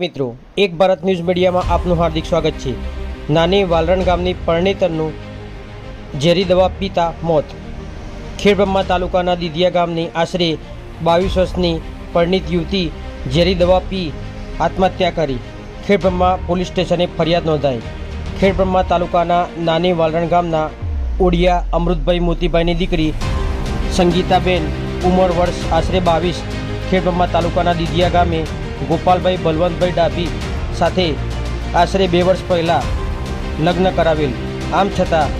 મિત્રો, એક ભારત ન્યૂઝ મીડિયામાં આપનું હાર્દિક સ્વાગત છે. નાની વાલરણ ગામની પરણેતરનું ઝેરી દવા પીતા મોત. ખેડબ્રહ્મા તાલુકાના દીધિયા ગામની આશરે બાવીસ વર્ષની પરણિત યુવતી ઝેરી દવા પી આત્મહત્યા કરી. ખેડબ્રહ્મા પોલીસ સ્ટેશને ફરિયાદ નોંધાઈ. ખેડબ્રહ્મા તાલુકાના નાની વાલરણ ગામના ઓડિયા અમૃતભાઈ મોતીભાઈની દીકરી સંગીતાબેન, ઉંમર વર્ષ આશરે બાવીસ, ખેડબ્રહ્મા તાલુકાના દીધિયા ગામે ગોપાલભાઈ બલવંતભાઈ ડાભી સાથે આશરે બે વર્ષ પહેલાં લગ્ન કરાવેલ. આમ છતાં,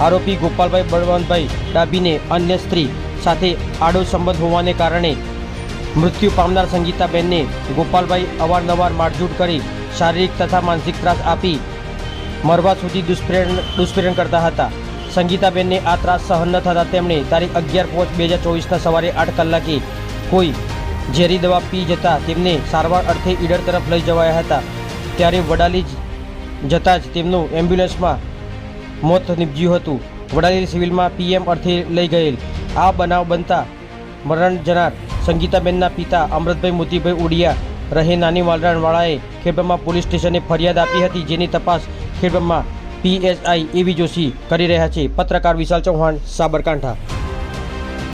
આરોપી ગોપાલભાઈ બળવંતભાઈ ડાભીને અન્ય સ્ત્રી સાથે આડો સંબંધ હોવાને કારણે મૃત્યુ પામનાર સંગીતાબેનને ગોપાલભાઈ અવારનવાર મારઝૂડ કરી શારીરિક તથા માનસિક ત્રાસ આપી મરવા સુધી દુષ્પ્રેરણ દુષ્પ્રેરણ કરતા હતા. સંગીતાબેનને આ ત્રાસ સહન ન થતાં તેમણે તારીખ અગિયાર પાંચ બે હજાર ચોવીસના સવારે આઠ કલાકે કોઈ ઝેરી દવા પી જતાં તેમને સારવાર અર્થે ઈડર તરફ લઈ જવાયા હતા. ત્યારે વડાલી જતાં જ તેમનું એમ્બ્યુલન્સમાં મોત નીપજ્યું હતું. વડાલી સિવિલમાં પીએમ અર્થે લઈ ગયેલ. આ બનાવ બનતા મરણ જનાર સંગીતાબેનના પિતા અમૃતભાઈ મોતીભાઈ ઉડિયા રહે નાની વાલરાણવાળાએ ખેડબ્રહ્મા પોલીસ સ્ટેશને ફરિયાદ આપી હતી જેની તપાસ ખેડબ્રહ્મા પીએસઆઈ એવી જોશી કરી રહ્યા છે. પત્રકાર વિશાલ ચૌહાણ, સાબરકાંઠા.